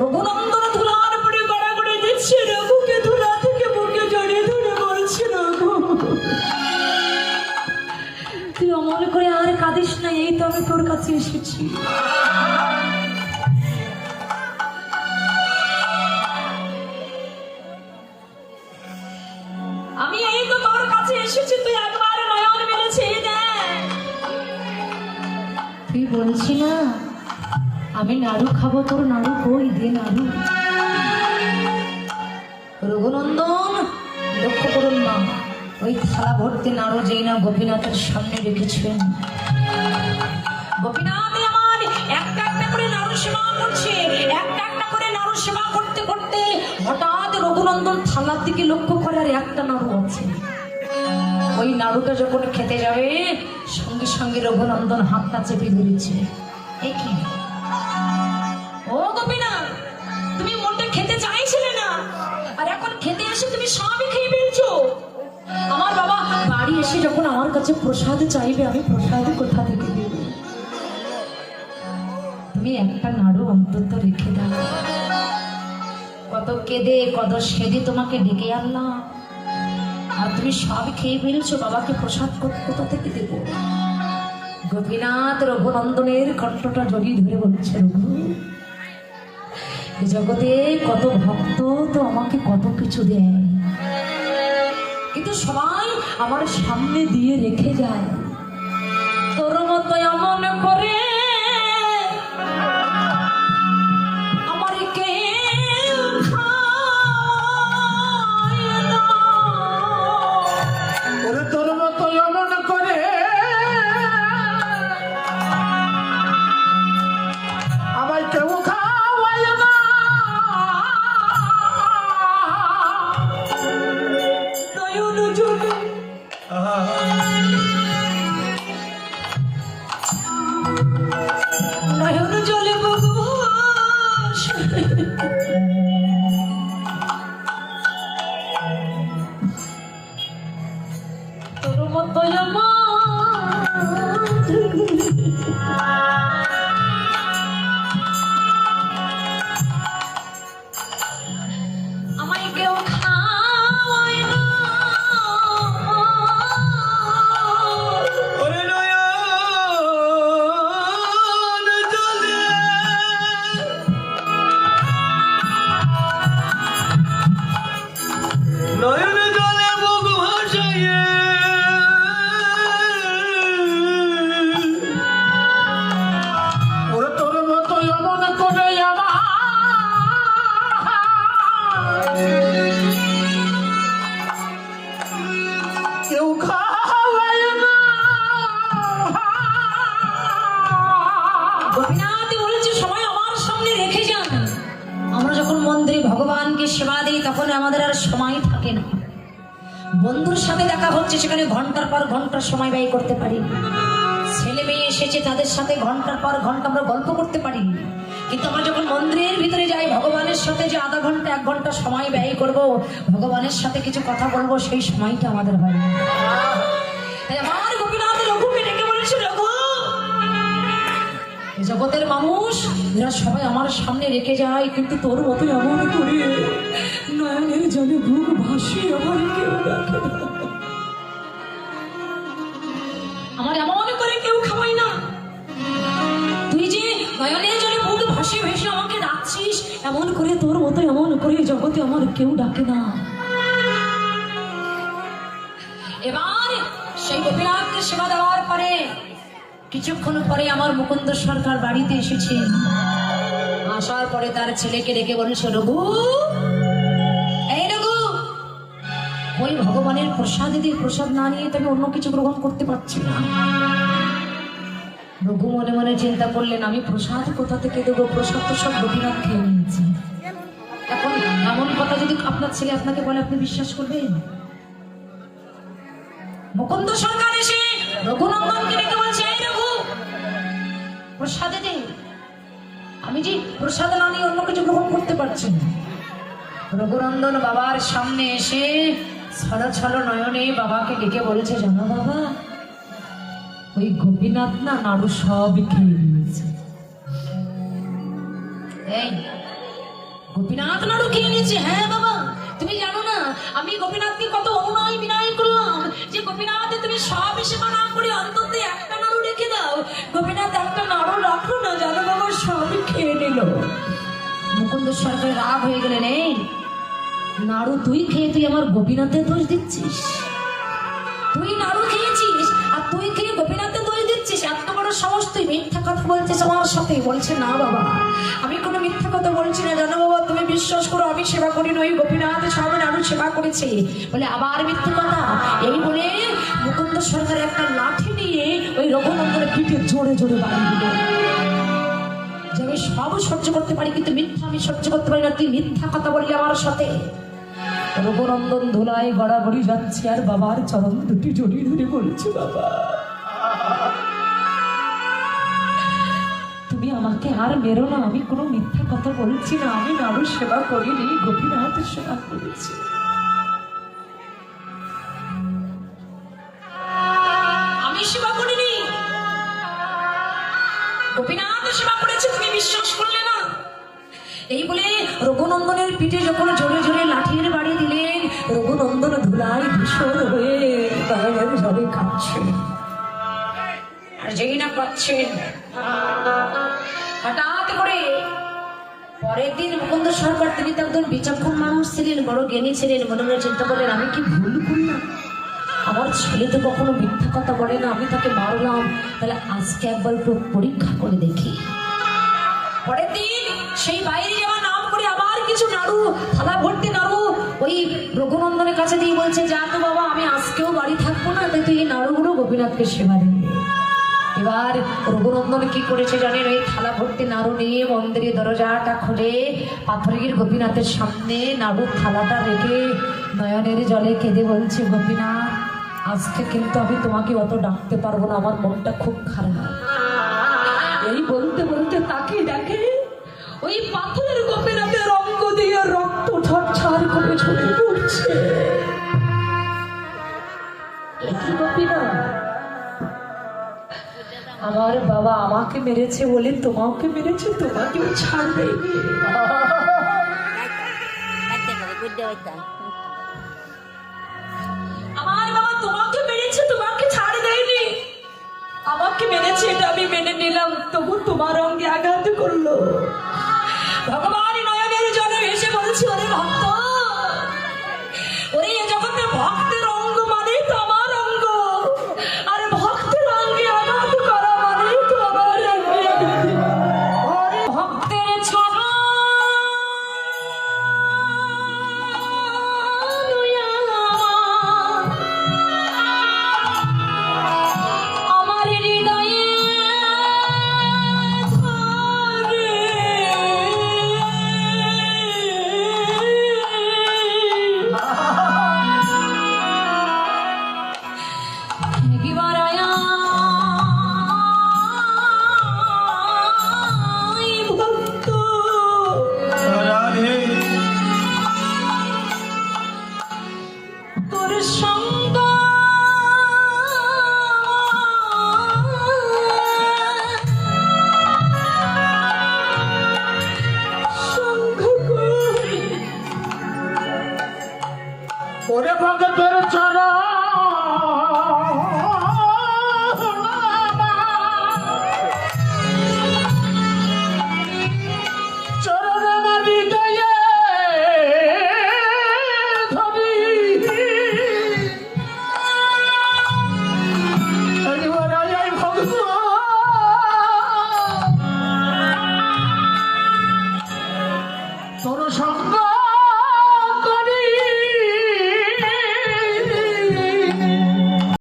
রঘুনন্দন ধুলার পরে গড়াগড়ি দিচ্ছে রঘুকে ধুলা থেকে বুকে জড়িয়ে ধরে বলছে রঘু। তুই অমল করে আর কাঁদিস না, এই তো আমি তোর কাছে এসেছি। আমি এই তো তোর কাছে এসেছি, তুই একবার নয়ন তুই বলছি না আমি নাড়ু খাব, তোর নাড়ু কই? দে নাড়ু। রঘুনন্দন, লক্ষ্য করুন মা, ওই থালা ভর্তি নাড়ু যেই না গোপীনাথের সামনে রেখেছেন। গোপীনাথ আমার, একটা একটা করে নাড়ু সেবা করছে, একটা একটা করে নাড়ু সেবা করতে করতে হঠাৎ রঘুনন্দন থালার দিকে লক্ষ্য করে আর একটা নাড়ু আছে। ওই নাড়ুটা যখন খেতে যাবে, সঙ্গে সঙ্গে রঘুনন্দন হাতটা চেপে ধরেছে। এ কি? সবই খেয়ে ফেলছো? আমার বাবা বাড়ি এসে যখন আমার কাছে প্রসাদ চাইবে, আমি প্রসাদ কোথা থেকে দেব? তুমি একটা নাড়ু অন্তত রেখে দাও। কত কেঁদে, কত সেদে তোমাকে ডেকে আনলাম। আর তুমি সব খেয়ে ফেলছো, বাবাকে প্রসাদ কোথা থেকে দেব? গোপীনাথ রঘুনন্দনের কণ্ঠটা জড়িয়ে ধরে বলছে, রঘু জগতে কত ভক্ত তো আমাকে কত কিছু দেয়। কিন্তু সবাই আমার সামনে দিয়ে রেখে যায়। তোর মতো এমন করে তোর মতো সবাই আমার সামনে রেখে যান। আমরা যখন মন্দিরে ভগবানকে সেবা দিই, তখন আমাদের আর সময় থাকে না। বন্ধুর সাথে দেখা হচ্ছে, সেখানে ঘণ্টার পর ঘণ্টার সময় ব্যয় করতে পারি। ছেলে মেয়ে এসেছে, তাদের সাথে ঘণ্টার পর ঘণ্টা আমরা গল্প করতে পারি। কিন্তু আমরা যখন মন্দিরের ভিতরে যাই, ভগবানের সাথে যে আধা ঘণ্টা, এক ঘণ্টা সময় ব্যয় করব, ভগবানের সাথে কিছু কথা বলব, সেই সময়টা আমাদের হয় তাই আমার গোপীনাথ রঘুকে ডেকে বলেছে, রঘু জগতের মানুষ, এরা সবাই আমার সামনে রেখে যায়, কিন্তু তোর মতো এমন করে নয়নের জলে বুক ভাসি আমার কেউ রাখে আমার এমন করে কেউ খাওয়াই না। তুই যে নয়নের জলে বুক ভাসি ভেসে আমাকে ডাকছিস, এমন করে তোর মতো এমন করে জগতে আমার কেউ ডাকে না। এবার সেই গোপীনাথকে সেবা দেওয়ার পরে কিছুক্ষণ পরে আমার মুকুন্দ সরকার বাড়িতে এসেছেন আসার পরে তার ছেলেকে ডেকে বলেছে রঘু, এই রঘু, ওই ভগবানের প্রসাদ দিয়ে প্রসাদ না নিয়ে তুমি অন্য কিছু গ্রহণ করতে পারছি না। রঘু মনে মনে চিন্তা করলেন, আমি প্রসাদ কোথা থেকে দেবো? প্রসাদ তো সব গোপীনাথ খেয়ে নিয়েছি। এখন এমন কথা যদি আপনার ছেলে আপনাকে বলে, আপনি বিশ্বাস করবেন? মুকুন্দ সরকার এসে রঘুনন্দনকে ডেকে প্রসাদে দে আমি যে প্রসাদ না নিয়ে অন্য কিছু গ্রহণ করতে পারছি না। রঘুনন্দন বাবার সামনে এসে ছল ছল নয়নে বাবাকে ডেকে বলেছে, জানো বাবা, ওই গোপীনাথ না নাড়ু সব খেয়ে নিয়েছে। এই, গোপীনাথ নাড়ু খেয়ে নিয়েছে? হ্যাঁ বাবা, তুমি জানো না, আমি গোপীনাথকে কত অনুনয় বিনয় করলাম যে গোপীনাথ তুমি সব সেবা না করে অন্তত একটা গোপীনাথ একটা নাড়ু রাখল না জানো বাবা সবই খেয়ে নিল। মুকুন্দ সরকার রাগ হয়ে গেলেন, এই, নাড়ু, তুই খেয়ে, তুই আমার গোপীনাথের দোষ দিচ্ছিস? তুই নাড়ু খেয়েছিস, আর তুই খেয়ে গোপীনাথের দোষ দিচ্ছিস? এত বড় সাহস, তুই মিথ্যা কথা বলছিস আমার সাথে বলছে, না বাবা আমি কোনো মিথ্যা কথা বলছি না। জানো বাবা, তুমি বিশ্বাস করো, আমি সেবা করি নই গোপীনাথ সব নাড়ু সেবা করেছে। বলে আবার মিথ্যে কথা? এই বলে মুকুন্দ সরকার একটা লাঠি নিয়ে ওই রঘুনন্দনের পিঠে জোরে জোরে বাড়ি যে আমি সব সহ্য করতে পারি, কিন্তু মিথ্যা আমি সহ্য করতে পারি না। তুই মিথ্যা কথা বললি আমার সাথে। রঘুনন্দন ধুলায় গড়াগড়ি যাচ্ছে, আর বাবার চরণ দুটি জড়িয়ে ধরে বলছে, বাবা তুমি আমাকে আর মেরো না, আমি কোনো মিথ্যা কথা বলছি না, আমি নাড়ু সেবা করিনি গোপীনাথের সেবা করেছি। এই বলে রঘুনন্দনের পিঠে যখন জোরে জোরে লাঠির বাড়ি দিলেন, রঘুনন্দন ধুলায় ভীষণ হয়ে গায়ের জলে কাঁদছে আর যেই না করে পরের দিন মুকুন্দ সরকার তিনি তো একজন বিচক্ষণ মানুষ ছিলেন, বড় জ্ঞানী ছিলেন মনে মনে চিন্তা করলেন আমি কি ভুল করলাম আমার ছেলে তো কখনো মিথ্যা কথা বলে না, আমি তাকে মারলাম। তাহলে আজকে একবার পরীক্ষা করে দেখি। পরের দিন সেই বাইরে যাওয়া নাম করে আবার কিছু নাড়ু, থালা ভর্তি নাড়ু, ওই রঘুনন্দনের কাছে দিয়ে বলছে, যা তো বাবা, আমি আজকেও বাড়ি থাকব না, তাই তুই এই নাড়ুগুলো গোপীনাথকে সেবা দিবি এবার রঘুনন্দন কি করেছে জানেন? ওই থালা ভর্তি নাড়ু নিয়ে মন্দিরের দরজাটা খুলে পাথরের গোপীনাথের সামনে নাড়ুর থালাটা রেখে নয়নের জলে কেঁদে বলছে, গোপীনাথ, আজকে কিন্তু আমি তোমাকে অত ডাকতে পারব না, আমার মনটা খুব খারাপ। এই বলতে বলতে তাকে দেখে ওই পাথরের গোপীনাথের অঙ্গ দিয়ে রক্ত ঝরঝর করে ঝরে পড়ছে। আমার বাবা আমাকে মেরেছে বলে তোমাকে মেরেছে, তোমাকেও ছাড়বে. আমার তোমাকে তোমাকে আমাকে মেরেছে এটা আমি মেনে নিলাম, তবু তোমার অঙ্গে আঘাত করল। ভগবান! ওরে ভগতের চরণ।